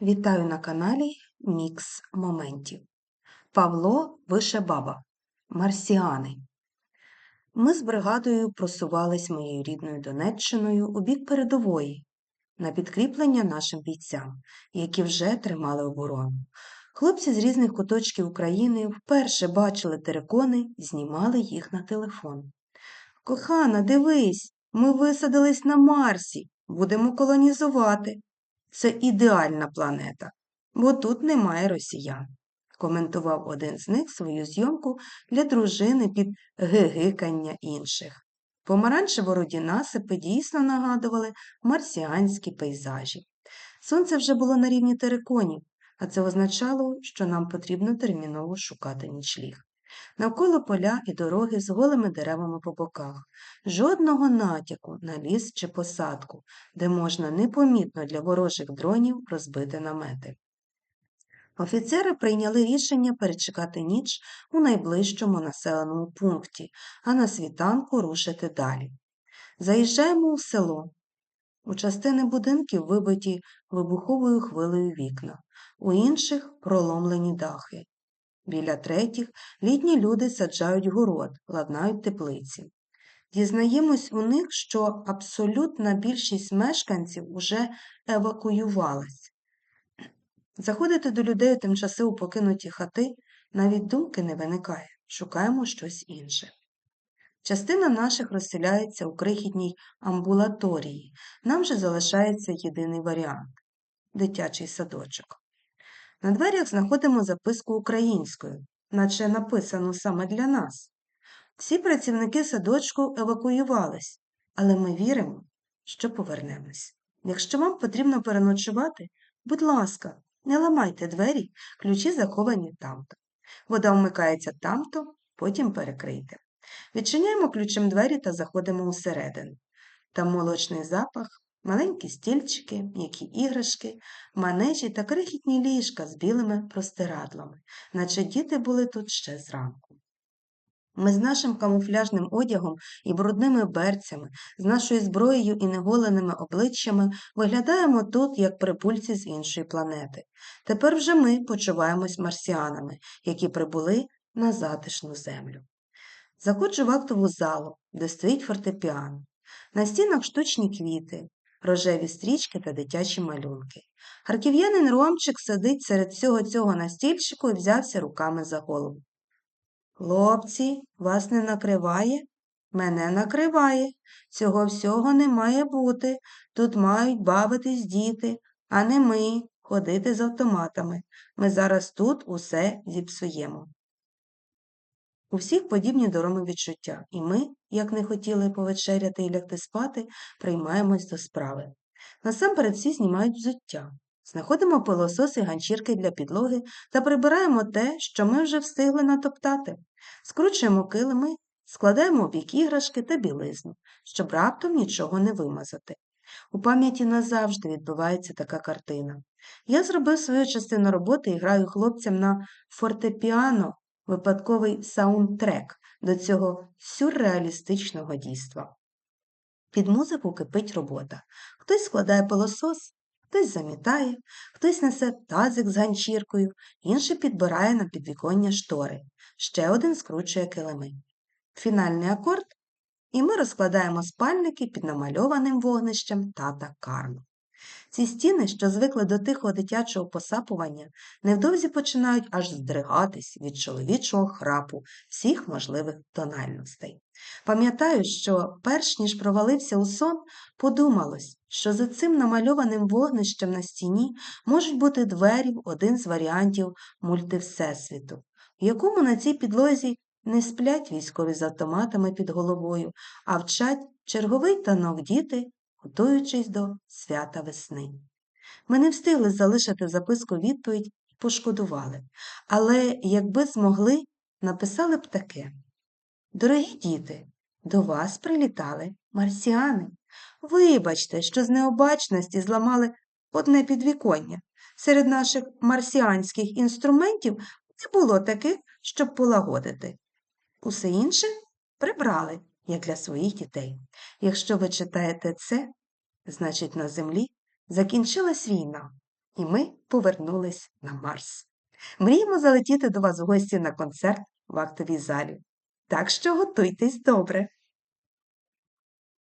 Вітаю на каналі Мікс Моментів. Павло Вишебаба. Марсіани. Ми з бригадою просувались моєю рідною Донеччиною у бік передової на підкріплення нашим бійцям, які вже тримали оборону. Хлопці з різних куточків України вперше бачили терикони знімали їх на телефон. Кохана, дивись, ми висадились на Марсі, будемо колонізувати. Це ідеальна планета, бо тут немає росіян, коментував один з них свою зйомку для дружини під гигикання інших. Помаранчево-руді насипи дійсно нагадували марсіанські пейзажі. Сонце вже було на рівні териконів, а це означало, що нам потрібно терміново шукати нічліг. Навколо поля і дороги з голими деревами по боках, жодного натяку на ліс чи посадку, де можна непомітно для ворожих дронів розбити намети. Офіцери прийняли рішення перечекати ніч у найближчому населеному пункті, а на світанку рушити далі. Заїжджаємо у село. У частини будинків вибиті вибуховою хвилею вікна, у інших проломлені дахи. Біля третіх літні люди саджають город, ладнають теплиці. Дізнаємось у них, що абсолютна більшість мешканців уже евакуювалась. Заходити до людей у тимчасово покинуті хати навіть думки не виникає, шукаємо щось інше. Частина наших розселяється у крихітній амбулаторії, нам же залишається єдиний варіант дитячий садочок. На дверях знаходимо записку українською, наче написану саме для нас. Всі працівники садочку евакуювались, але ми віримо, що повернемось. Якщо вам потрібно переночувати, будь ласка, не ламайте двері, ключі заховані тамто. Вода вмикається тамто, потім перекрийте. Відчиняємо ключем двері та заходимо усередину. Там молочний запах, маленькі стільчики, м'які іграшки, манежі та крихітні ліжка з білими простирадлами, наче діти були тут ще зранку. Ми з нашим камуфляжним одягом і брудними берцями, з нашою зброєю і неголеними обличчями виглядаємо тут, як прибульці з іншої планети. Тепер вже ми почуваємось марсіанами, які прибули на затишну землю. Заходжу в актову залу, де стоїть фортепіано. На стінах штучні квіти, рожеві стрічки та дитячі малюнки. Харків'янин Ромчик сидить серед всього цього на стільчику і взявся руками за голову. Хлопці, вас не накриває? Мене накриває. Цього всього не має бути. Тут мають бавитись діти, а не ми ходити з автоматами. Ми зараз тут усе зіпсуємо. У всіх подібні дороми відчуття, і ми, як не хотіли повечеряти і лягти спати, приймаємось до справи. Насамперед всі знімають взуття. Знаходимо пилосос і ганчірки для підлоги та прибираємо те, що ми вже встигли натоптати. Скручуємо килими, складаємо в бік іграшки та білизну, щоб раптом нічого не вимазати. У пам'яті назавжди відбувається така картина. Я зробив свою частину роботи і граю хлопцям на фортепіано випадковий саундтрек до цього сюрреалістичного дійства. Під музику кипить робота. Хтось складає пилосос, хтось замітає, хтось несе тазик з ганчіркою, інший підбирає на підвіконня штори, ще один скручує килими. Фінальний акорд, і ми розкладаємо спальники під намальованим вогнищем тата Карма. Ці стіни, що звикли до тихого дитячого посапування, невдовзі починають аж здригатись від чоловічого храпу всіх можливих тональностей. Пам'ятаю, що, перш ніж провалився у сон, подумалось, що за цим намальованим вогнищем на стіні можуть бути двері в один з варіантів мультивсесвіту, в якому на цій підлозі не сплять військові з автоматами під головою, а вчать черговий танок діти готуючись до свята весни. Ми не встигли залишити записку відповідь і пошкодували, але, якби змогли, написали б таке. Дорогі діти, до вас прилітали марсіани. Вибачте, що з необачності зламали одне підвіконня. Серед наших марсіанських інструментів не було таких, щоб полагодити. Усе інше прибрали, як для своїх дітей. Якщо ви читаєте це, значить, на землі закінчилась війна, і ми повернулись на Марс. Мріємо залетіти до вас в гості на концерт в актовій залі. Так що готуйтесь добре.